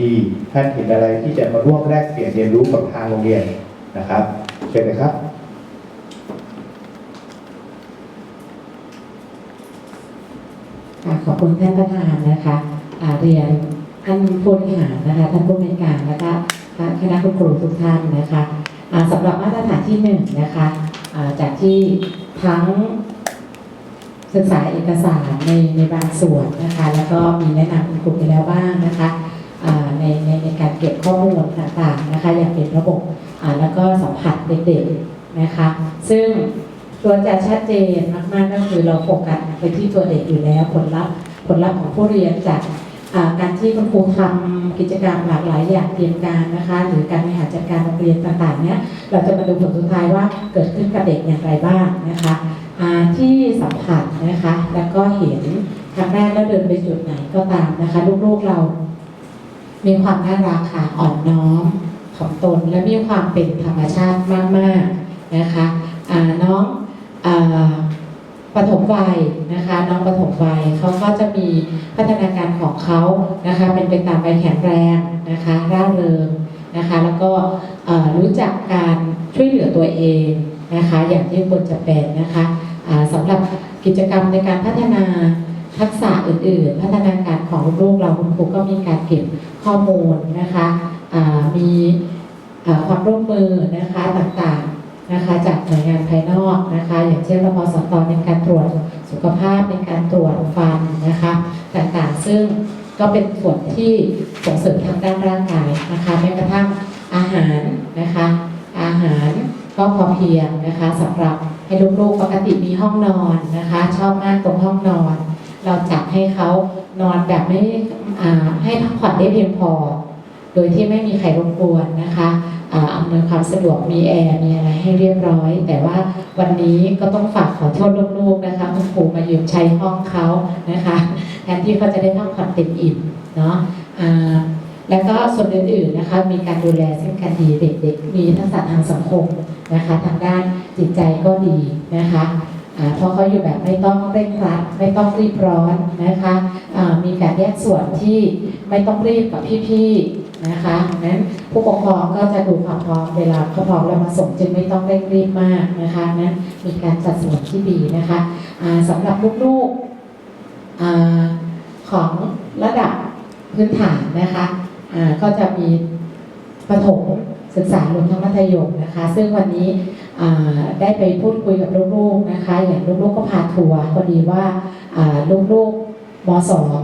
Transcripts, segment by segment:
ดีท่านเห็นอะไรที่จะมาร่วมแลกเปลี่ยนเรียนรู้กับทางโรงเรียนนะครับเชิญเลยครับขอบคุณท่านประธานนะคะอาเรียนท่านผู้บริหารนะคะท่านผู้บริการและก็คณะคุณครูทุกท่านนะคะสำหรับมาตรฐานที่หนึ่งนะคะาจากที่ทั้งศึกษาเอกสารในในบางส่วนนะคะ แล้วก็มีแนะนำคุณครูไปแล้วบ้างนะคะ ในในในการเก็บข้อมูลต่างๆนะคะอย่างเป็นระบบอ่าแล้วก็สัมผัสเด็กๆนะคะ ซึ่งตัวจะชัดเจนมากๆก็คือเราโฟกัสไปที่ตัวเด็กอยู่แล้วผลลัพธ์ผลลัพธ์ของผู้เรียนจากการที่คุณครูทำกิจกรรมหลากหลายอย่างเตรียมการนะคะหรือการบริหารจัดการโรงเรียนต่างๆเนี้ยเราจะมาดูผลสุดท้ายว่าเกิดขึ้นกับเด็กอย่างไรบ้างนะคะที่สัมผัสนะคะแล้วก็เห็นครั้งแรกแล้วเดินไปจุดไหนก็ตามนะคะลูกๆเรา มีความน่ารักค่ะอ่อนน้อมถ่อมตนและมีความเป็นธรรมชาติมากๆนะคะน้องอปฐมวัยนะคะ น้องปฐมวัยเขาก็จะมีพัฒนาการของเขานะคะ เป็นไปตามวัยแข็งแรงนะคะร่าเริงนะคะ แล้วก็รู้จักการช่วยเหลือตัวเองนะคะ อย่างที่ควรจะเป็นนะคะสำหรับกิจกรรมในการพัฒนา ทักษะอื่นๆ พัฒนาการของลูกเราคุณครูก็มีการเก็บข้อมูลนะคะมีความร่วมมือนะคะต่างๆนะคะจากหน่วยงานภายนอกนะคะ อย่างเช่นรพสตในการตรวจสุขภาพในการตรวจฟันนะคะต่างๆ ซึ่งก็เป็นส่วนที่ส่งเสริมทางด้านร่างกายนะคะแม้กระทั่งอาหารนะคะ อาหารก็พอเพียงนะคะสำหรับให้ลูกๆปกติมีห้องนอนนะคะ ชอบมากตรงห้องนอน เราจัดให้เขานอนแบบไม่ให้พักผ่อนได้เพียงพอ โดยที่ไม่มีใครรบกวนนะคะอ่าอำนวยความสะดวกมีแอร์มีอะไรให้เรียบร้อย แต่ว่าวันนี้ก็ต้องฝากขอโทษลูกๆนะคะคุณครูมายืมใช้ห้องเขานะคะแทนที่เขาจะได้พักผ่อนเต็มอิ่มเนาะแล้วก็ส่วนอื่นๆนะคะมีการดูแลซึ่งกันดีเด็กๆ มีทักษะทางสังคมนะคะ ทางด้านจิตใจก็ดีนะคะ เพราะเขาอยู่แบบไม่ต้องเร่งรัดไม่ต้องรีบร้อนนะคะมีการแยกส่วนที่ไม่ต้องรีบกับพี่ๆนะคะนั้นผู้ปกครองก็จะดูความพร้อมเวลาเขาพร้อมแล้วมาส่งจึงไม่ต้องเร่งรีบมากนะคะนั้นมีการจัดส่วนที่ดีนะคะอ่าสำหรับลูกๆของระดับพื้นฐานนะคะก็จะมีประถม ศึกษารวมทั้งมัธยมนะคะ ซึ่งวันนี้ได้ไปพูดคุยกับลูกๆนะคะ อย่างลูกๆก็พาทัวร์พอดีว่าลูกๆมสอง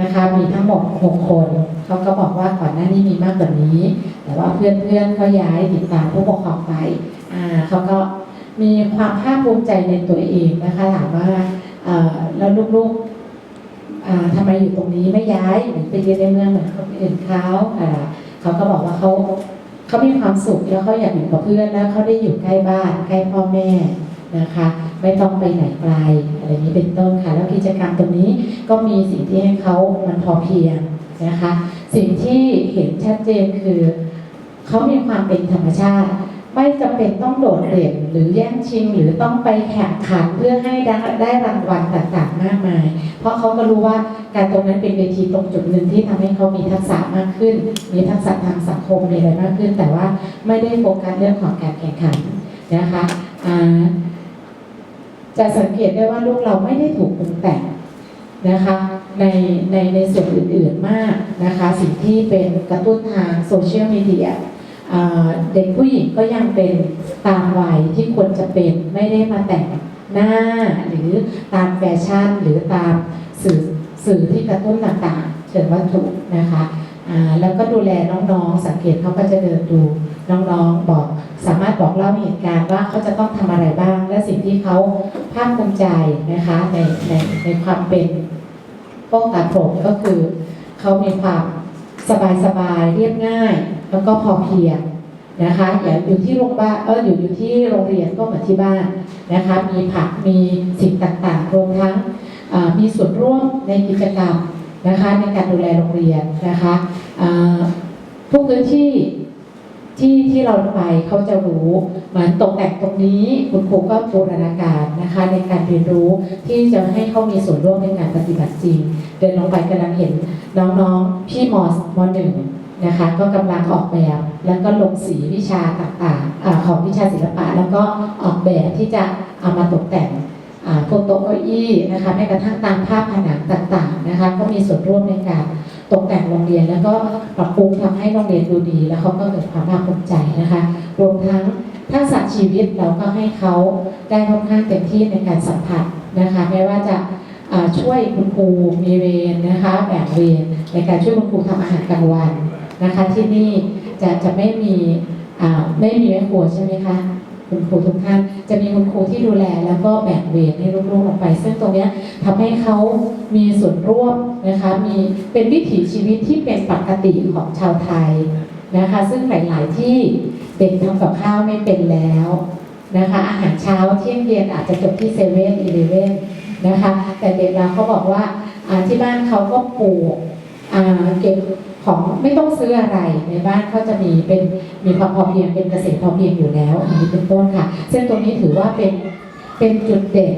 นะคะมีทั้งหมดหกคน เขาก็บอกว่าก่อนหน้านี้มีมากกว่านี้ แต่ว่าเพื่อนๆก็ย้ายติดตามผู้ปกครองไปเขาก็มีความภาคภูมิใจในตัวเองนะคะถามว่าแล้วลูกๆทำไมอยู่ตรงนี้ไม่ย้ายหรือไปเรียนในเมืองเหมือนคนอื่นเขาอ่าเขาก็บอกว่าเขา เขามีความสุขแล้วเขาอยากอยู่กับเพื่อนแล้วเขาได้อยู่ใกล้บ้านใกล้พ่อแม่นะคะ ไม่ต้องไปไหนไกลอะไรนี้เป็นต้นค่ะ แล้วกิจกรรมตรงนี้ก็มีสิ่งที่ให้เขามันพอเพียงนะคะ สิ่งที่เห็นชัดเจนคือเขามีความเป็นธรรมชาติ ไม่จำเป็นต้องโดดเด่นหรือแย่งชิงหรือต้องไปแข่งขันเพื่อให้ได้ได้รางวัลต่างๆมากมาย เพราะเขาก็รู้ว่าการตรงนั้นเป็นเวทีตรงจุดหนึ่งที่ทำให้เขามีทักษะมากขึ้น มีทักษะทางสังคมมีอะไรมากขึ้น แต่ว่าไม่ได้โฟกัสเรื่องของการแข่งขันนะคะจะสังเกตได้ว่าลูกเราไม่ได้ถูกปรุงแต่งนะคะในในในส่วนอื่นๆมากนะคะสิ่งที่เป็นกระตุ้นทางโซเชียลมีเดีย เด็กผู้หญิงก็ยังเป็นตามวัยที่ควรจะเป็นไม่ได้มาแต่งหน้าหรือตามแฟชั่น หรือตามสื่อสื่อที่กระตุ้นต่างๆเชิงวัตถุนะคะแล้วก็ดูแลน้องๆ สังเกตเขาก็จะเดินดูน้องๆบอกสามารถบอกเล่าเหตุการณ์ว่าเขาจะต้องทำอะไรบ้าง และสิ่งที่เขาภาคภูมิใจนะคะในในในความเป็นโป้งตาโปร่งก็คือเขามีความสบายๆเรียบง่าย แล้วก็พอเพียงนะคะอย่างอยู่ที่โรงบ้านเอออยู่อยู่ที่โรงเรียนก็เหมือนที่บ้านนะคะมีผักมีสิ่งต่างๆรวมทั้งมีส่วนร่วมในกิจกรรมนะคะในการดูแลโรงเรียนนะคะอ่าทุกพื้นที่ที่ที่เราไปเขาจะรู้เหมือนตกแต่งตรงนี้คุณครูก็บูรณาการนะคะในการเรียนรู้ที่จะให้เขามีส่วนร่วมในการปฏิบัติจริง เดินลงไปกำลังเห็นน้องๆพี่มอสมหนึ่ง นะคะก็กำลังออกแบบแล้วก็ลงสีวิชาต่างๆของวิชาศิลปะ แล้วก็ออกแบบที่จะเอามาตกแต่งพวกโต๊ะเก้าอี้นะคะแม้กระทั่งตามภาพผนังต่างๆนะคะก็มีส่วนร่วมในการตกแต่งโรงเรียน แล้วก็ปรับปรุงทำให้โรงเรียนดูดี แล้วเขาก็เกิดความภาคภูมิใจนะคะรวมทั้งทักษะชีวิตเราก็ให้เขาได้ค่อนข้างเต็มที่ในการสัมผัสนะคะไม่ว่าจะช่วยคุณครูมีเวรนะคะแบ่งเวรในการช่วยคุณครูทำอาหารกลางวัน นะคะที่นี่จะจะไม่มีอ่าไม่มีแม่ครัวใช่ไหมคะคุณครูทุกท่านจะมีคุณครูที่ดูแลแล้วก็แบ่งเวรให้ลูกๆลงไป ซึ่งตรงเนี้ยทำให้เขามีส่วนร่วมนะคะมีเป็นวิถีชีวิตที่เป็นปกติของชาวไทยนะคะ ซึ่งหลายๆที่เด็กทำกับข้าวไม่เป็นแล้วนะคะอาหารเช้าเที่ยงเย็นอาจจะจบที่เซเว่นอีเลเว่นนะคะแต่เด็กเราเขาบอกว่าอ่าที่บ้านเขาก็ปลูกอ่าเก็บ ของไม่ต้องซื้ออะไรในบ้านเขาจะมีเป็นมีความพอเพียงเป็นเกษตรพอเพียงอยู่แล้วอันนี้เป็นต้นค่ะ ซึ่งตรงนี้ถือว่าเป็นเป็นจุดเด่น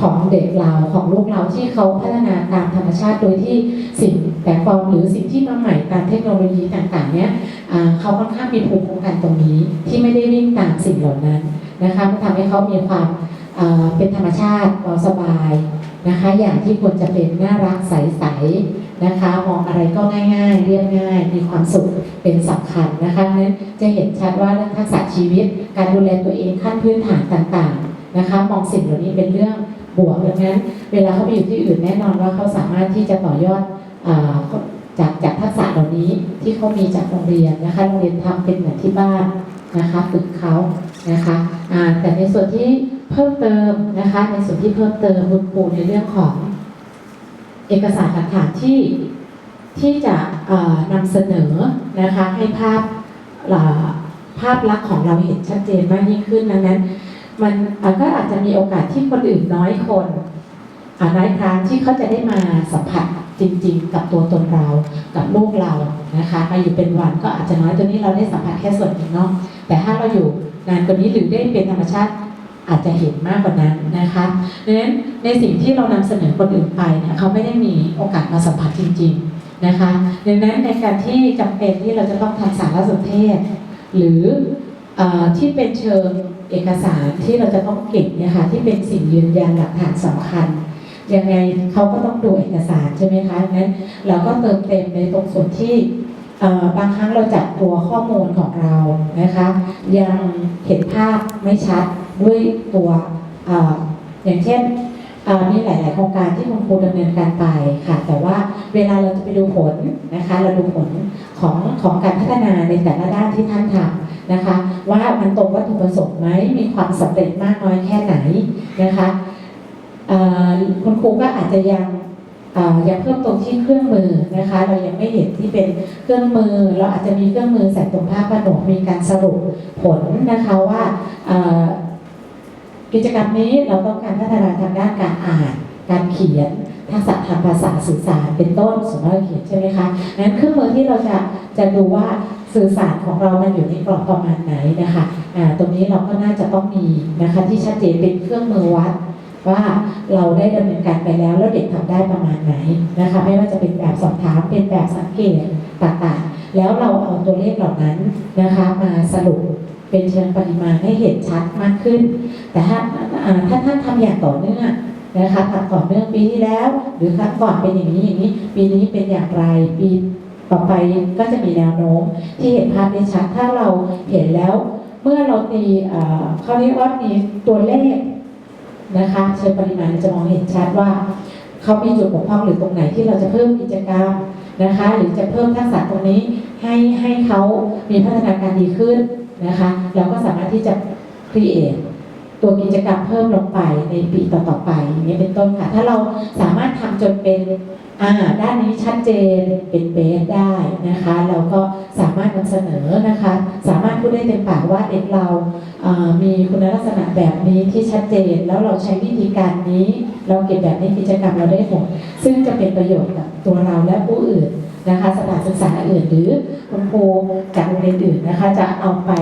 ของเด็กเราของลูกเราที่เขาพัฒนาตามธรรมชาติโดยที่สิ่งแปลกปลอมหรือสิ่งที่มาใหม่ตามเทคโนโลยีต่างๆ เนี้ยเขาค่อนข้างมีภูมิคุ้มกันตรงนี้ที่ไม่ได้วิ่งตามสิ่งเหล่านั้นนะคะมันทำให้เขามีความเป็นธรรมชาติสบาย นะคะ อย่างที่ควรจะเป็นน่ารักใสๆนะคะมองอะไรก็ง่ายๆ เรียบง่าย มีความสุขเป็นสำคัญนะคะนั้นจะเห็นชัดว่าทักษะชีวิต การดูแลตัวเองขั้นพื้นฐานต่างๆนะคะ มองสิ่งเหล่านี้เป็นเรื่องบวกดังนั้น เวลาเขาไปอยู่ที่อื่นแน่นอนว่าเขาสามารถที่จะต่อยอดจากจากทักษะเหล่านี้ที่เขามีจากโรงเรียนนะคะโรงเรียนทำเป็นเหมือนที่บ้านนะคะฝึกเขานะคะแต่ในส่วนที่ เพิ่มเติมนะคะในส่วนที่เพิ่มเติมคุณครูในเรื่องของเอกสารหลักฐานที่ที่จะนำเสนอนะคะให้ภาพภาพลักษณ์ของเราเห็นชัดเจนมากยิ่งขึ้นดังนั้น มันก็อาจจะมีโอกาสที่คนอื่นน้อยคนน้อยครั้งที่เขาจะได้มาสัมผัสจริง ๆ กับตัวตนเรากับโลกเรานะคะมาอยู่เป็นวันก็อาจจะน้อยตัวนี้เราได้สัมผัสแค่ส่วนหนึ่งเนาะแต่ถ้าเราอยู่นานกว่านี้หรือได้เป็นธรรมชาติ อาจจะเห็นมากกว่านั้นนะคะดังนั้นในสิ่งที่เรานำเสนอคนอื่นไปเนี่ยเขาไม่ได้มีโอกาสมาสัมผัสจริง ๆนะคะดังนั้นในการที่จำเป็นที่เราจะต้องทำสารสนเทศ หรืออที่เป็นเชิงเอกสารที่เราจะต้องเก็บเนี่ยค่ะที่เป็นสิ่งยืนยันหลักฐานสำคัญยังไงเขาก็ต้องดูเอกสารใช่ไหมคะงั้นเราก็เติมเต็มในตรงส่วนที่ บางครั้งเราจัดตัวข้อมูลของเรานะคะ ยังเห็นภาพไม่ชัดด้วยตัวออย่างเช่นมีหลาย ๆ โครงการที่คุณครูดำเนินการไปค่ะ แต่ว่าเวลาเราจะไปดูผลนะคะ เราดูผลของของการพัฒนาในแต่ละด้านที่ท่านทำนะคะ ว่ามันตรงวัตถุประสงค์ไหมมีความสำเร็จมากน้อยแค่ไหนนะคะคุณครูก็อาจจะยัง อ่อยังเพิ่มตรงที่เครื่องมือนะคะ เรายังไม่เห็นที่เป็นเครื่องมือ เราอาจจะมีเครื่องมือใส่ตรงภาพผนวกมีการสรุปผลนะคะว่ากิจกรรมนี้เราต้องการพัฒนาทางด้านการอ่าน การเขียนทักษะทางภาษาสื่อสารเป็นต้นสมมติเราเขียนใช่ไหมคะงั้นเครื่องมือที่เราจะจะดูว่าสื่อสารของเรามันอยู่ในกรอบประมาณไหนนะคะอ่าตรงนี้เราก็น่าจะต้องมีนะคะที่ชัดเจนเป็นเครื่องมือวัด ว่าเราได้ดำเนินการไปแล้วแล้วเด็กทำได้ประมาณไหนนะคะไม่ว่าจะเป็นแบบสอบถามเป็นแบบสังเกตต่างๆ แล้วเราเอาตัวเลขเหล่านั้นนะคะมาสรุปเป็นเชิงปริมาณให้เห็นชัดมากขึ้น แต่ถ้าถ้าท่านทำอย่างต่อเนื่องนะคะทำต่อเนื่องปีที่แล้ว หรือครั้งก่อนเป็นอย่างนี้อย่างนี้ ปีนี้เป็นอย่างไรปีต่อไปก็จะมีแนวโน้มที่เห็นภาพได้ชัดถ้าเราเห็นแล้ว เมื่อเราตีเอ่อเขาเรียกว่ามีตัวเลข นะคะเชิงปริมาณจะมองเห็นชัดว่าเขามีจุดบกพร่องหรือตรงไหนที่เราจะเพิ่มกิจกรรมนะคะ หรือจะเพิ่มทักษะตรงนี้ให้ให้เขามีพัฒนาการดีขึ้นนะคะ เราก็สามารถที่จะ create ตัวกิจกรรมเพิ่มลงไปในปีต่อๆไปอย่างนี้เป็นต้นค่ะ ถ้าเราสามารถทำจนเป็นอ่าด้านนี้ชัดเจนเป็นเบสได้นะคะ เราก็สามารถนำเสนอนะคะ สามารถพูดได้เต็มปากว่าเด็กเราอ่ามีคุณลักษณะแบบนี้ที่ชัดเจน แล้วเราใช้วิธีการนี้ เราเก็บแบบนี้กิจกรรมเราได้ผลซึ่งจะเป็นประโยชน์กับตัวเราและผู้อื่นนะคะสถานศึกษาอื่นหรือคุณครูจากโรงเรียนอื่นนะคะ จะเอาไป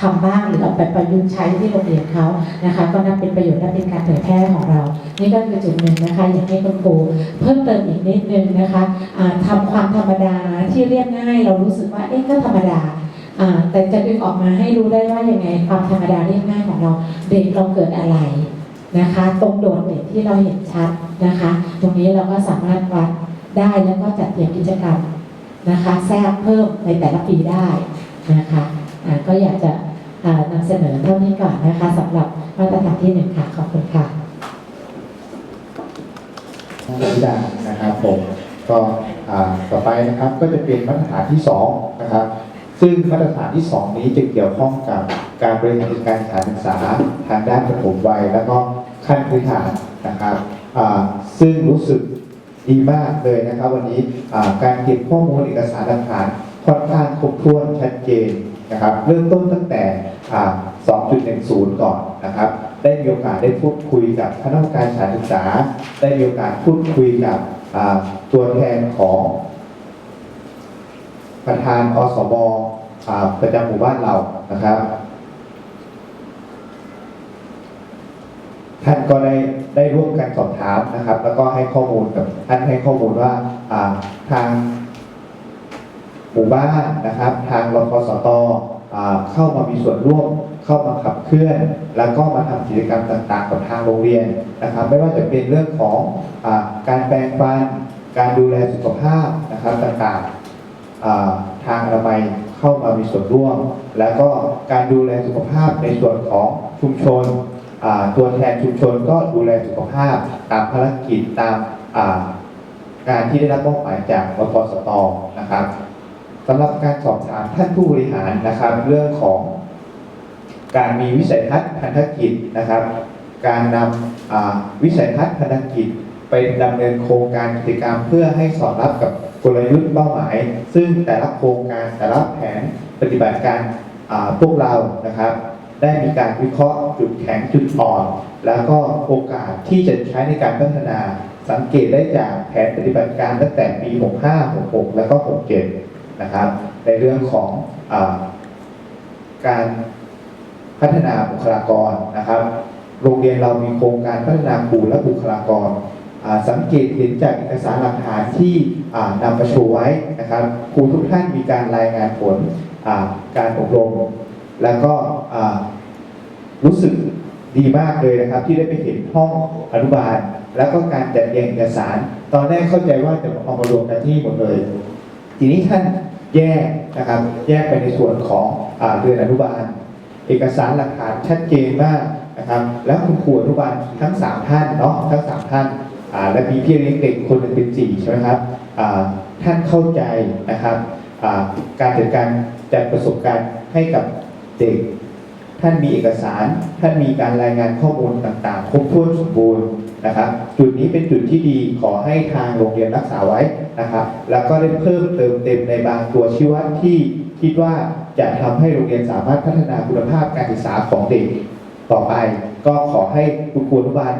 ทำบ้างหรือเอาไปประยุกต์ใช้ที่โรงเรียนเขานะคะ ก็นับเป็นประโยชน์และเป็นการเผยแพร่ของเรา นี่ก็คือจุดหนึ่งนะคะ อยากให้คุณครูเพิ่มเติมอีกนิดนึงนะคะทำาความธรรมดาที่เรียบง่าย เรารู้สึกว่าเอ๊ะก็ธรรมดาแต่จะดึงออกมาให้รู้ได้ว่ายังไงความธรรมดาเรียบง่ายของเรา เด็กเราเกิดอะไรนะคะ ตรงโดดเด่นที่เราเห็นชัดนะคะ ตรงนี้เราก็สามารถวัดได้แล้วก็จัดเตรียมกิจกรรมนะคะ แทรกเพิ่มในแต่ละปีได้นะคะ ก็อยากจะอ่านำเสนอเท่านี้ก่อนนะคะสำหรับมาตรฐานที่หนึ่งค่ะ ขอบคุณค่ะธิดานะครับผมก็ต่อไปนะครับก็จะเป็นมาตรฐานที่สองนะครับ ซึ่งมาตรฐานที่สองนี้จะเกี่ยวข้องกับการบริหารจัดการสถานศึกษาทางด้านประถมวัยแล้วก็ขั้นพื้นฐานนะครับซึ่งรู้สึกดีมากเลยนะครับ วันนี้การเก็บข้อมูลเอกสารหลักฐานค่อนข้างครบถ้วนชัดเจน นะครับเริ่มต้นตั้งแต่อ่า2.10 ก่อนนะครับ ได้มีโอกาสได้พูดคุยกับคณะกรรมการสถานศึกษา ได้มีโอกาสพูดคุยกับตัวแทนของประธานอสมอ่าประจำหมู่บ้านเรานะครับ ท่านก็ได้ได้ร่วมกันสอบถามนะครับ แล้วก็ให้ข้อมูลกับท่านให้ข้อมูลว่าทาง หมู่บ้านนะครับ ทางรพสตอ่าเข้ามามีส่วนร่วมเข้ามาขับเคลื่อน แล้วก็มาทำกิจกรรมต่างๆ กับทางโรงเรียนนะครับ ไม่ว่าจะเป็นเรื่องของอการแปรงฟัน การดูแลสุขภาพนะครับต่างๆทางอนามัยเข้ามามีส่วนร่วม แล้วก็การดูแลสุขภาพในส่วนของชุมชนตัวแทนชุมชนก็ดูแลสุขภาพตามภารกิจตามอ่างานที่ได้รับมอบหมายจากรพสตนะครับ สำหรับการสอบถามท่านผู้บริหารนะครับ เรื่องของการมีวิสัยทัศน์พันธกิจนะครับ การนำวิสัยทัศน์พันธกิจไปดำเนินโครงการกิจกรรมเพื่อให้สอดรับกับกลยุทธ์เป้าหมาย ซึ่งแต่ละโครงการแต่ละแผนปฏิบัติการพวกเรานะครับ ได้มีการวิเคราะห์จุดแข็งจุดอ่อน แล้วก็โอกาสที่จะใช้ในการพัฒนาสังเกตได้จากแผนปฏิบัติการตั้งแต่ปี 65 66 แล้วก็ 67 นะครับในเรื่องของอการพัฒนาบุคลากรนะครับ โรงเรียนเรามีโครงการพัฒนาครูและบุคลากร สังเกตเห็นจากเอกสารหลักฐานที่นำมาโชว์ไว้นะครับครูทุกท่านมีการรายงานผลการอบรม แล้วก็รู้สึกดีมากเลยนะครับ ที่ได้ไปเห็นห้องอนุบาล แล้วก็การจัดเรียงเอกสาร ตอนแรกเข้าใจว่าจะเอามารวมกันที่หมดเลย ทีนี้ท่าน แยกนะครับ แยกไปในส่วนของอเรือนอนุบาล เอกสารหลักฐานชัดเจนมากนะครับ แล้วคุณครูอนุบาลทั้งสามท่านเนาะทั้งสามท่านและมีพี่เลี้ยงเด็กคนหนึ่งเป็นสี่ใช่ไหมครับท่านเข้าใจนะครับการจัดการจัดประสบการณ์ให้กับเด็ก ท่านมีเอกสาร ท่านมีการรายงานข้อมูลต่างๆ ครบถ้วนสมบูรณ์ นะครับจุดนี้เป็นจุดที่ดีขอให้ทางโรงเรียนรักษาไว้นะครับ แล้วก็ได้เพิ่มเติมเต็มในบางตัวชี้วัดที่คิดว่าจะทำให้โรงเรียนสามารถพัฒนาคุณภาพการศึกษาของเด็กต่อไป ก็ขอให้คุณครูอนุบาล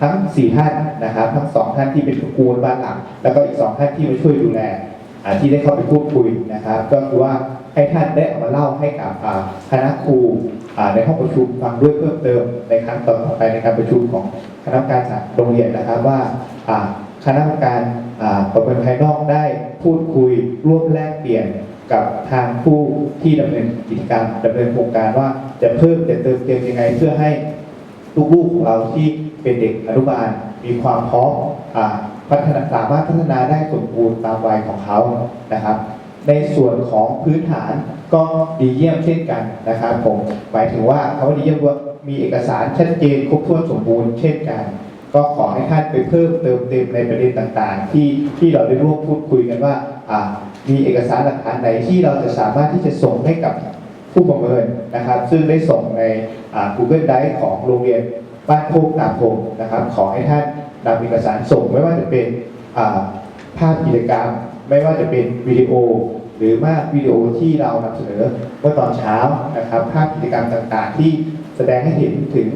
ทั้ง 4 ท่านนะครับ ทั้งสองท่านที่เป็นคุณครูอนุบาลหลักแล้วก็อีกสองท่านที่มาช่วยดูแลที่ได้เข้าไปพูดคุยนะครับ ก็คือว่าให้ท่านได้เอามาเล่าให้กับคณะครูในห้องประชุมฟังด้วยเพิ่มเติมในครั้งต่อไปในการประชุมของ ณะกรรมการสถานโรงเรียนนะครับว่าคณะกรรมการประเมินภายนอกได้พูดคุยร่วมแลกเปลี่ยนกับทางผู้ที่ดำเนินกิจการมดำเนินโครงการว่าจะเพิ่มจะเติมเต็มยังไง เพื่อให้ลูกๆของเราที่เป็นเด็กอนุบาลมีความพร้อมพัฒนาสามารถพัฒนาได้สมบูรณ์ตามวัยของเขานะครับ ในส่วนของพื้นฐานก็ดีเยี่ยมเช่นกันนะครับผมหมายถึงว่าคำว่าดีเยี่ยมว่า มีเอกสารชัดเจนครบถ้วนสมบูรณ์เช่นกัน ก็ขอให้ท่านไปเพิ่มเติมเต็มในประเด็นต่างๆ ที่ที่เราได้ร่วมพูดคุยกันว่าอ่ามีเอกสารหลักฐานไหนที่เราจะสามารถที่จะส่งให้กับผู้ประเมินนะครับ ซึ่งได้ส่งใน Google Drive ของโรงเรียนบ้านโคกนาคมนะครับ ขอให้ท่านนำเอกสารส่งไม่ว่าจะเป็นภาพกิจกรรม ไม่ว่าจะเป็นวิดีโอ หรือมากวิดีโอที่เรานำเสนอเมื่อตอนเช้านะครับ ภาพกิจกรรมต่างๆ ที่ แสดงให้เห็นถึง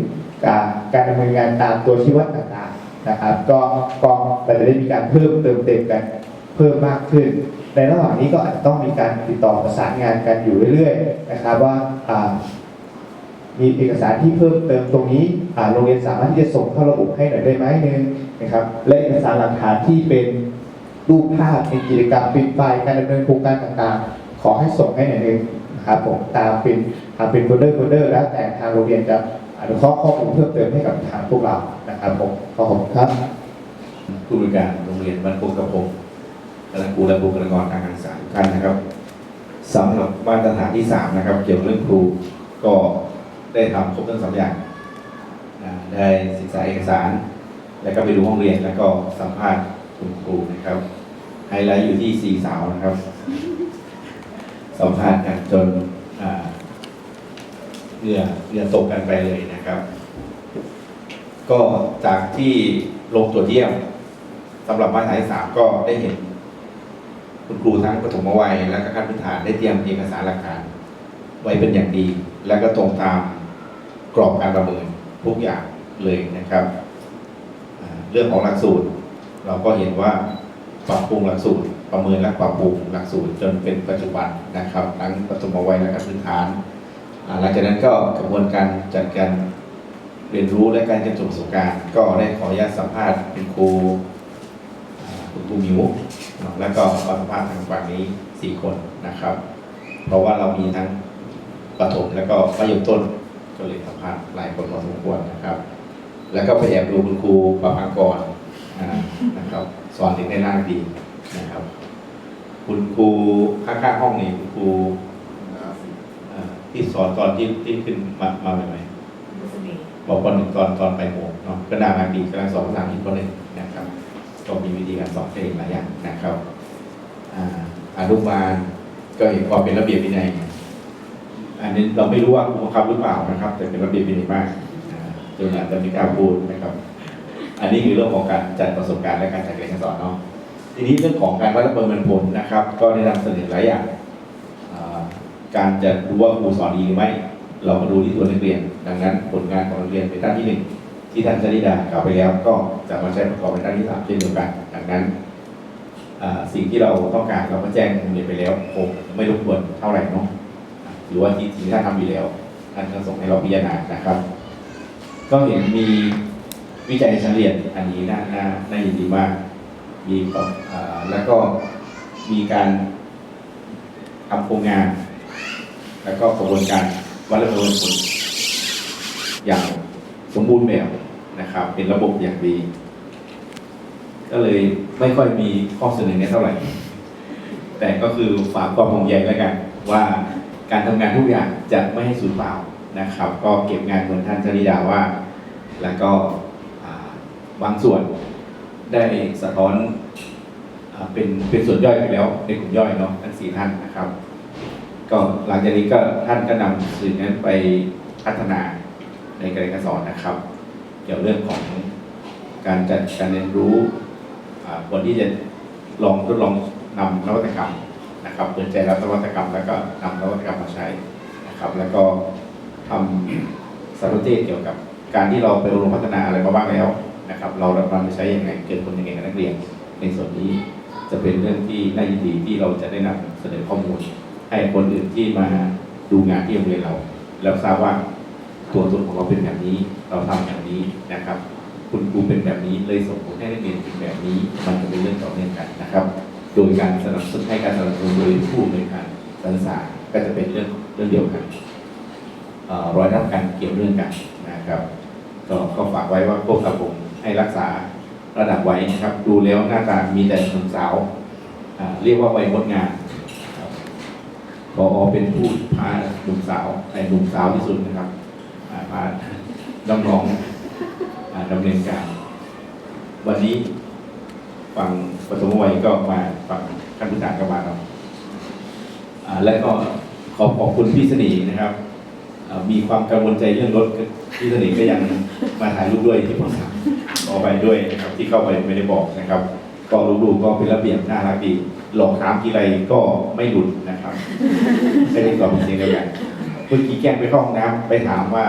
การการดำเนินงานตามตัวชี้วัดต่างๆนะครับ ก็ก็เราจะได้มีการเพิ่มเติมเต็มกันเพิ่มมากขึ้น ในระหว่างนี้ก็อาจจะต้องมีการติดต่อประสานงานกันอยู่เรื่อยๆนะครับว่ามีเอกสารที่เพิ่มเติมตรงนี้โรงเรียนสามารถที่จะส่งเข้าระบบให้หน่อยได้ไหมหนึ่งนะครับและเอกสารหลักฐานที่เป็นรูปภาพในกิจกรรมเป็นไฟล์การดำเนินโครงการต่างๆ ขอให้ส่งให้หน่อยหนึ่ง นะครับผมตามเป็นตาเป็นโฟลเดอร์โฟลเดอร์แล้วแต่ทางโรงเรียนจะอนุเคราะห์ข้อมูลเพิ่มเติมให้กับทางพวกเรานะครับผมขอบคุณครับผู้บริการโรงเรียนบ้านโคกกระพงคณะครูและบุคลากรทางการศึกษาทุกท่านนะครับสำหรับมาตรฐานที่สามนะครับ เกี่ยวกับเรื่องครูก็ได้ทำครบทั้งสามอย่างได้ศึกษาเอกสาร แล้วก็ไปดูห้องเรียนแล้วก็สัมภาษณ์คุณครูนะครับไฮไลท์อยู่ที่สี่สาวนะครับ สัมภาษณ์กันจนเหงื่อเหงื่อตกกันไปเลยนะครับ ก็จากที่ลงตรวจเยี่ยมสำหรับมาตรฐานที่สามก็ได้เห็น คุณครูทั้งปฐมวัย และก็ขั้นพื้นฐานได้เตรียมเอกสารหลักฐานไว้เป็นอย่างดี และก็ตรงตามกรอบการประเมินทุกอย่างเลยนะครับเรื่องของหลักสูตร เราก็เห็นว่าปรับปรุงหลักสูตร ประเมินและปรับปรุงหลักสูตรจนเป็นปัจจุบันนะครับทั้งปฐมวัยและพื้นฐานหลังจากนั้นก็กระบวนการจัดการเรียนรู้และการเก็บประสบการณ์ก็ได้ขออนุญาตสัมภาษณ์คุณครูคุณครูมิวเนาะแล้วก็สัมภาษณ์ทางฝั่งนี้สี่คนนะครับ เพราะว่าเรามีทั้งประถมแล้วก็มัธยมต้นก็เลยสัมภาษณ์หลายคนพอสมควรนะครับ แล้วก็ไปแอบดูคุณครูประภากรนะครับ สอนเด็กได้น่าดีนะครับ คุณครูข้างๆห้องนี่คุณครูอ่าที่สอนตอนที่ที่ขึ้นมามาใหม่ๆบอกคนหนึ่งตอนตอนไปโมงเนาะก็ด่างานดีกำลังสอนภาษาอังกฤษคนหนึ่งนะครับก็มีวิธีการสอนเพลงหลายอย่างนะครับอ่าอนุบาลก็เห็นความเป็นระเบียบวินัยอันนี้เราไม่รู้ว่าครูบังคับหรือเปล่านะครับ แต่เป็นระเบียบวินัยมากจนอาจจะมีการพูดนะครับ อันนี้คือเรื่องของการจัดประสบการณ์และการจัดการสอนเนาะ ทีนี้เรื่องของการวัดและประเมินผลนะครับ ก็ได้นำเสนอหลายอย่างการจะรู้ว่าครูสอนดีหรือไม่เรามาดูที่ตัวนักเรียน ดังนั้นผลงานของนักเรียนเป็นด้านที่หนึ่งที่ท่านชนิดากล่าวไปแล้ว ก็จะมาใช้ประกอบในด้านที่สามเช่นเดียวกัน ดังนั้นสิ่งที่เราต้องการเราก็แจ้งเรียนไปแล้วคงไม่รบกวนเท่าไหร่เนาะหรือว่าที่ที่ท่านทำอยู่แล้วท่านก็ส่งให้เราพิจารณานะครับ ก็เห็นมีวิจัยในชั้นเรียนอันนี้น่าน่าน่ายินดีมาก มีแบบแล้วก็มีการทำโครงงาน แล้วก็กระบวนการวัดและประเมินผลอย่างสมบูรณ์แบบนะครับ เป็นระบบอย่างดี ก็เลยไม่ค่อยมีข้อเสนอแนะเท่าไหร่ แต่ก็คือฝากความห่วงใยแล้วกัน ว่าการทำงานทุกอย่างจะไม่ให้สูญเปล่านะครับ ก็เก็บงานเหมือนท่านจริดาว่า แล้วก็บางส่วน ได้สะท้อนเป็นเป็นส่วนย่อยไปแล้วในกลุ่มย่อยเนาะทั้งสี่ท่านนะครับ ก็หลังจากนี้ก็ท่านก็นำสื่อนั้นไปพัฒนาในการเรียนการสอนนะครับ เกี่ยวเรื่องของการจัดการเรียนรู้อ่าคนที่จะลองทดลองนำนวัตกรรมนะครับเปิดใจรับนวัตกรรม แล้วก็นำนวัตกรรมมาใช้นะครับ แล้วก็ทำสารเทศเกี่ยวกับการที่เราไปอบรมพัฒนาอะไรมาบ้างแล้ว นะครับ เรานำไปใช้ยังไงเกิดผลยังไงกับนักเรียน ในส่วนนี้จะเป็นเรื่องที่น่ายินดีที่เราจะได้นำเสนอข้อมูล ให้คนอื่นที่มาดูงานที่โรงเรียนเรา แล้วทราบว่าตัวตนของเราเป็นแบบนี้ เราทำแบบนี้นะครับ คุณครูเป็นแบบนี้เลยส่งผลให้นักเรียนเป็นแบบนี้ มันจะเป็นเรื่องต่อเนื่องกันนะครับ โดยการสนับสนุนให้การสนับสนุนโดยผู้อำนวยการการศึกษาก็จะเป็นเรื่องเรื่องเดียวกันเอ่อยรับกันเกี่ยวเรื่องกันนะครับ ก็ก็ฝากไว้ว่าพวกกับผม ให้รักษาระดับไว้นะครับ ดูแล้วหน้าตามีแต่หนุ่มสาวเรียกว่าวัยงดงามครับพอเป็นผู้พาหนุ่มสาวไอ้หนุ่มสาวที่สุดนะครับพาน้องๆดำเนินการ วันนี้ฝั่งปฐมวัยก็มาฝั่งขั้นพื้นฐานก็มาเนาะอ่าและก็ขอขอบคุณพี่สนีนะครับ มีความกังวลใจเรื่องรถพี่สนีก็ยังมาถ่ายรูปด้วยที่ผมถาม อไปด้วยนะครับที่เข้าไปไม่ได้บอกนะครับ ก็รูปๆก็เป็นระเบียบน่ารักดีหลอกถามทีไรก็ไม่หลุดนะครับไม่ได้ตอบเป็นเสียงเดียวกันเมื่อกี้แกล้งไปเข้าห้องน้ำไปถามว่า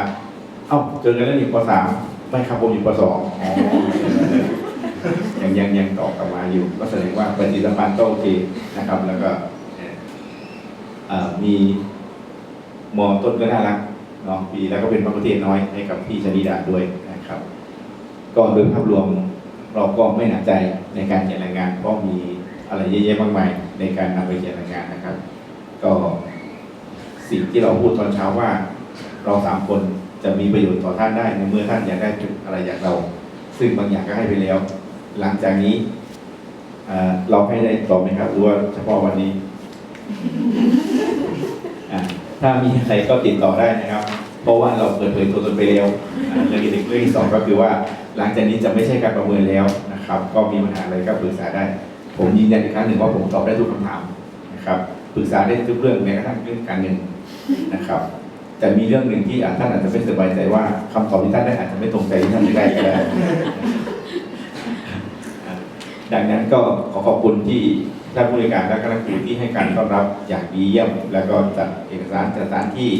เอ้าเจอกันแล้วนี่ปสามไม่ครับผมอยู่ปสองยังยังยังตอบกลับมาอยู่ ก็แสดงว่าปฏิสัมพันธ์ก็โอเคนะครับ แล้วก็มีมอต้นก็น่ารักเน้องปีแล้วก็เป็นพระประเทศน้อยให้กับพี่ชนิดาด้วยนะครับ ก็โดยภาพรวมเราก็ไม่หนักใจในการเขียนรายงาน เพราะมีอะไรเยอะแยะมากมายในการนำไปเขียนรายงานนะครับ ก็สิ่งที่เราพูดตอนเช้าว่า เราสามคนจะมีประโยชน์ต่อท่านได้ในเมื่อท่านอยากได้จุดอะไรจากเรา ซึ่งบางอย่างก็ให้ไปแล้ว หลังจากนี้เราให้ได้ต่อไหมครับหรือว่าเฉพาะวันนี้ ถ้ามีใครก็ติดต่อได้นะครับ เพราะว่าเราเปิดเผยตัวตนไปแล้วอะเรื่องที่หนึ่งเรื่องที่สองก็คือว่า หลังจากนี้จะไม่ใช่การประเมินแล้วนะครับ ก็มีปัญหาอะไรก็ปรึกษาได้ ผมยืนยันอีกครั้งหนึ่งว่าผมตอบได้ทุกคำถามนะครับปรึกษาได้ทุกเรื่องแม้กระทั่งเรื่องการเงินนะครับ แต่มีเรื่องหนึ่งที่อาจท่านอาจจะไม่สบายใจว่าคำตอบที่ท่านได้อาจจะไม่ตรงใจที่ท่านจะได้ก็ได้ดังนั้นก็ขอขอบคุณที่ท่านผู้ในวยการและคณะครูที่ให้การต้อนรับอย่างดีเยี่ยม แล้วก็จัดเอกสารจัดสถานที่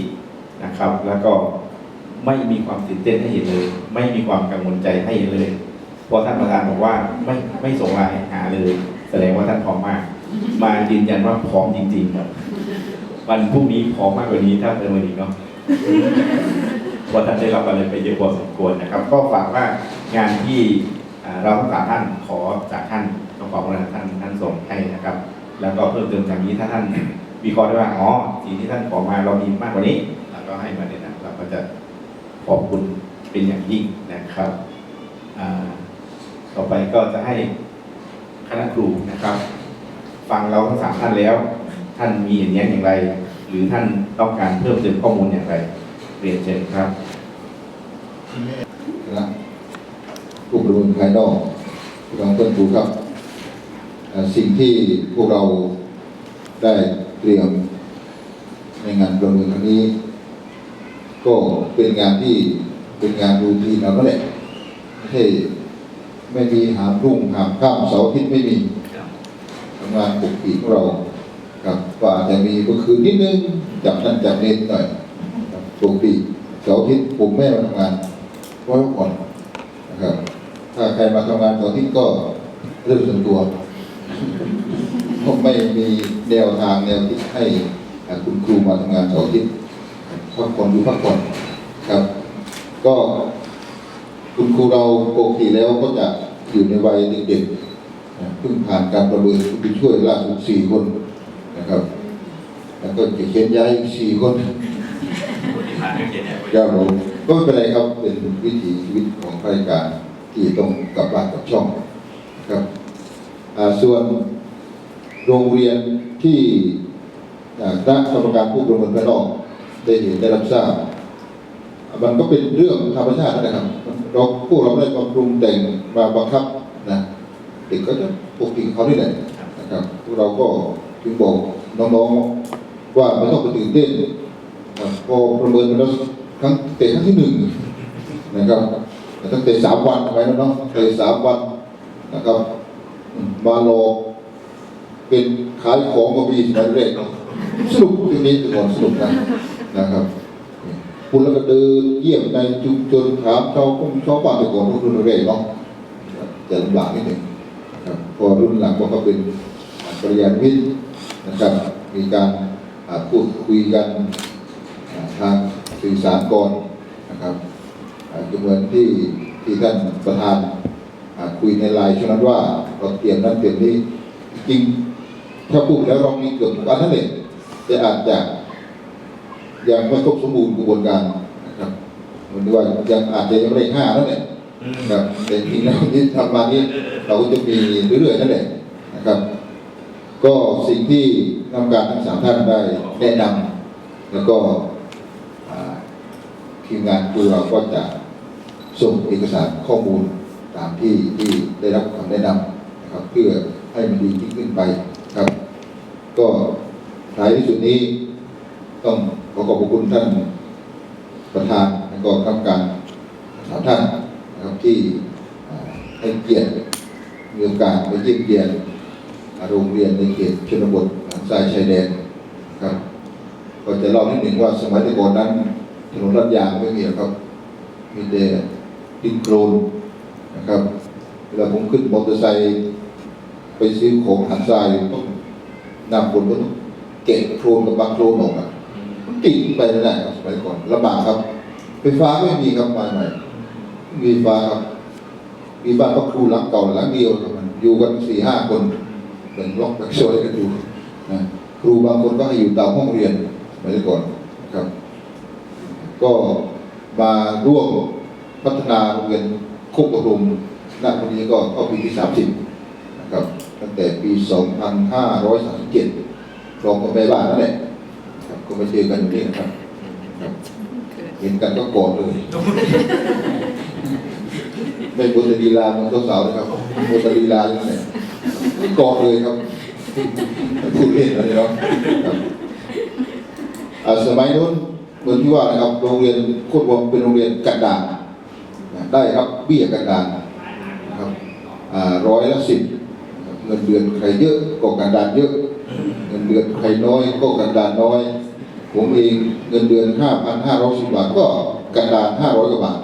นะครับ แล้วก็ ไม่มีความตื่นเต้นให้เห็นเลย ไม่มีความกังวลใจให้เห็นเลยเพราะท่านประธานบอกว่าไม่ไม่ส่งไลน์หาเลย แสดงว่าท่านพร้อมมาก มายืนยันว่าพร้อมจริง ๆ ครับ วันพรุ่งนี้พร้อมมากกว่านี้ถ้าเป็นวันนี้เนาะเพราะท่านได้รับอะไรไปเยอะพอสมควรนะครับ ก็ฝากว่างานที่เราทั้งสามท่านขอจากท่านต้องขอบคุณท่านท่านส่งให้นะครับ แล้วก็เพิ่มเติมจากนี้ถ้าท่านวิเคราะห์ได้ว่าอ๋อสิ่งที่ท่านขอมาเรามีมากกว่านี้เราก็ให้มาเนี่ยนะเราก็จะ ขอบคุณเป็นอย่างยิ่งนะครับ ต่อไปก็จะให้คณะครูนะครับ ฟังเราทั้งสามท่านแล้ว ท่านมีเห็นแย้งอย่างไร หรือท่านต้องการเพิ่มเติมข้อมูลอย่างไรเรียนเชิญครับนะผู้ประเมินภายนอกรองต้นผูครับ สิ่งที่พวกเราได้เตรียมในงานประเมินครั้งนี้ ก็เป็นงานที่เป็นงานรูทีนเราก็แหละไม่ใช่ไม่มีหามรุ่งหามข้ามเสาร์อาทิตย์ไม่มีทำงานปกติของเราครับก็อาจจะมีเมื่อคืนนิดนึงจับนั่นจับเน้นหน่อยปกติเสาร์อาทิตย์ผมแม่มาทำงานไว้ก่อนนะครับถ้าใครมาทำงานตอนที่ก็เรื่องส่วนตัวไม่มีแนวทางแนวคิดให้คุณครูมาทำงานเสาร์อาทิตย์ พักผ่อนดูพักผ่อนครับ ก็คุณครูเราปกติแล้วก็จะอยู่ในวัยเด็กๆนะเพิ่งผ่านการประเมินผู้ช่วยล่าสุดสี่คนนะครับ แล้วก็จะเขียนย้ายอีกสี่คนครับผมก็ไม่เป็นไรครับเป็นวิถีชีวิตของข้าราชการที่ต้องกลับบ้านกลับช่องครับอ่าส่วนโรงเรียนที่อ่าคณะกรรมการผู้ประเมินภายนอก ได้เห็นได้รับทราบมันก็เป็นเรื่องธรรมชาตินะครับ เราพวกเราไม่ได้มาปรุงแต่งมาบังคับนะเด็กก็จะปกติเขาที่ไหนนะครับพวกเราก็จึงบอกน้องๆว่าไม่ต้องไปตื่นเต้นพอประเมินแล้วครั้งเตะครั้งที่หนึ่งนะครับแต่ตั้งแต่สามวันไปแล้วเนาะเตะสามวันนะครับ มารอเป็นขายของก็มีสมัยแรกเนาะสนุกทีนี้ก่อนสนุกนะ นะครับคุณแล้วก็เดินเยี่ยมในชุมชนถามชาวกงชาวบ้านไปก่อนรุ่นแรกเนาะจะลำบากนิดหนึ่งครับพอรุ่นหลังก็เป็นปริญญาวิทย์นะครับ มีการพูดคุยกันทางสื่อสารก่อนนะครับอ่าก็เหมือนที่ที่ท่านประธานคุยในไลน์ช่วงนั้นว่าเราเตรียมนั้นเตรียมนี้จริงถ้าพูดแล้วเรามีเกือบทุกอันนั่นเองแต่อาจจะ ยังไม่ครบสมบูรณ์กระบวนการนะครับเหมือนว่ายังอาจจะยังไม่ได้ห้านั่นแหละนะครับแต่จริงแล้วที่ทำมานี้เราก็จะมีเรื่อยๆนั่นแหละนะครับ ก็สิ่งที่นำการทั้งสามท่านได้แนะนำแล้วก็อ่าทีมงานครูเราก็จะส่งเอกสารข้อมูลตามที่ที่ได้รับคำแนะนำนะครับเพื่อให้มันดียิ่งขึ้นไปครับ ก็ท้ายที่สุดนี้ ต้องขอขอบพระคุณท่านประธานและก็คณะกรรมการสามท่านนะครับที่ให้เกียรติมีโอกาสไปเยี่ยมเยียนโรงเรียนในเขตชนบททางซ้ายชายแดนครับก็จะเล่านิดหนึ่งว่าสมัยแต่ก่อนนั้นถนนลาดยางไม่มีครับ มีแต่ดินโคลนนะครับเวลาผมขึ้นมอเตอร์ไซค์ไปซื้อของหันทรายต้องนำคนก็ต้องเก็บโครนกับบางโครนออกอะมัน ติดไปไม่ได้ครับสมัยก่อนลำบากครับ ไฟฟ้าไม่มีครับมาใหม่ม่มีไฟฟ้าครับ มีบ้านพักครูหลังเก่าหลังเดียวครับมันอยู่กันสี่ห้าคนเป็นล็อกแบกซอยกันอยู่นะครูบางคนก็ให้อยู่ตามห้องเรียนสมัยก่อนครับ ก็มาร่วมพัฒนาโรงเรียนคกประรุมณวันนี้ก็เข้าปีที่สามสิบนะครับตั้งแต่ปีสองพันห้าร้อยสามสิบเจ็ดรองกับแม่บ้านนั่นแหละ ก็มาเจอกันอยู่นี่นะครับครับ เห็นกันก็กอดเลยไม่บุตรลีลาเหมันสาวๆนะครับบุตรลีลาอย่างนี้ไม่กอดเลยครับพูดเล่นอะไรเนาะครับอ่าสมัยนู้นเหมือนที่ว่านะครับโรงเรียนโคตรวงเป็นโรงเรียนกันดารนะได้รับเบี้ยกันดารนะครับอ่าร้อยละสิบนะครับเงินเดือนใครเยอะก็กันดารเยอะ เงินเดือนใครน้อยก็กันดารน้อย ผมเองเงินเดือนห้าพันห้าร้อยสิบบาทก็กันดารห้าร้อยกว่าบาท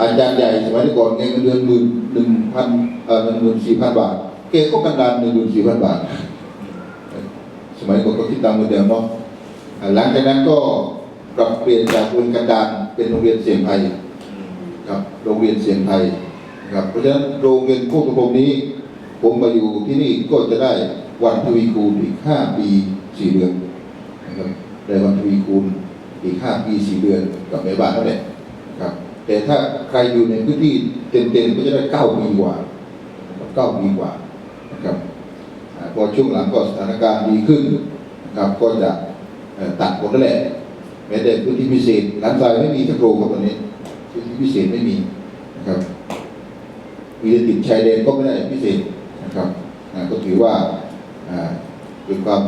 อาจารย์ใหญ่สมัยก่อนเงินเดือนหมื่นหนึ่งพันเอ่อหนึ่งหมื่นสี่พันบาท เกก็กันดารหนึ่งหมื่นสี่พันบาท สมัยก่อนก็คิดตามโมเดลเนาะหลังจากนั้นก็ปรับเปลี่ยนจากโรงเรียนกันดารเป็นโรงเรียนเสียงไทยครับโรงเรียนเสียงไทยครับเพราะฉะนั้นโรงเรียนโคกกระพงนี้ ผมมาอยู่ที่นี่ก็จะได้วันทวีคูณอีกห้าปีสี่เดือน นะครับได้วันทวีคูณอีกห้าปีสี่เดือนกับแม่บ้านนั่นแหละครับ แต่ถ้าใครอยู่ในพื้นที่เต็มๆก็จะได้เก้าปีกว่าเก้าปีกว่านะครับพอช่วงหลังก็สถานการณ์ดีขึ้นนะครับก็จะตัดหมดนั่นแหละแม้แต่พื้นที่พิเศษร้านทรายไม่มีทักโรงครับตอนนี้พื้นที่พิเศษไม่มีนะครับมีติดชายแดนก็ไม่ได้พิเศษนะครับก็ถือว่าเป็นความ